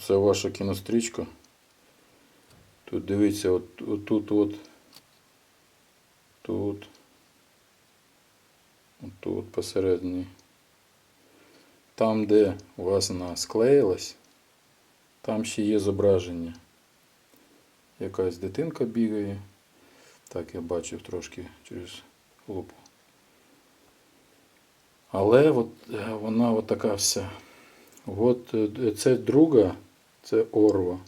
Це ваша кінострічка. Тут дивіться, от, от тут от. Тут. От тут посередині. Там, де у вас вона склеїлась, там ще є зображення. Якась дитинка бігає. Так я бачив трошки через лупу. Але от, е, вона от така вся. От е, це друга, це орва.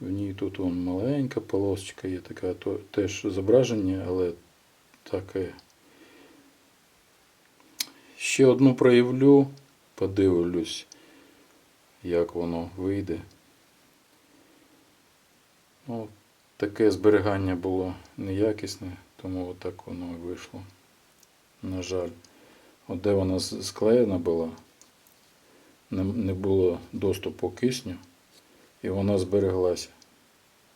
В ній тут вон маленька полосочка є така, то теж зображення, але таке. Ще одну проявлю, подивлюсь, як воно вийде. Ну, таке зберігання було неякісне, тому отак воно і вийшло. На жаль. От де вона склеєна була, не, було доступу кисню, і вона збереглася.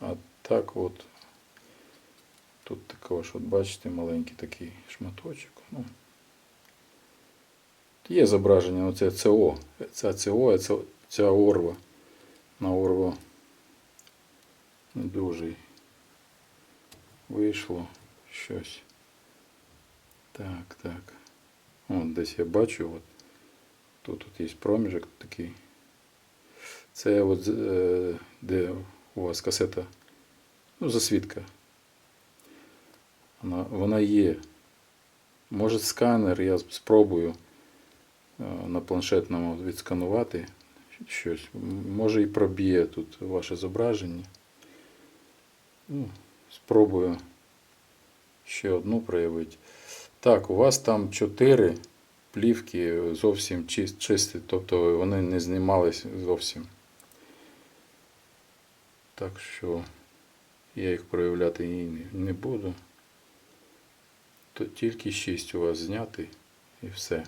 А так от, тут також, от бачите, маленький такий шматочок. Ну, є зображення, оце ЦО. Це ЦО, це, ця орва. На орву не дуже вийшло щось. Так, так. От десь я бачу, от, тут, тут є проміжок такий. Це от е, де у вас касета, ну, засвідка. Вона, вона є. Може сканер, я спробую е, на планшетному відсканувати щось. Може і проб'є тут ваше зображення. Ну, спробую ще одну проявити. Так, у вас там чотири плівки зовсім чисті, тобто вони не знімались зовсім. Так що я їх проявляти не буду. То тільки 6 у вас зняти і все.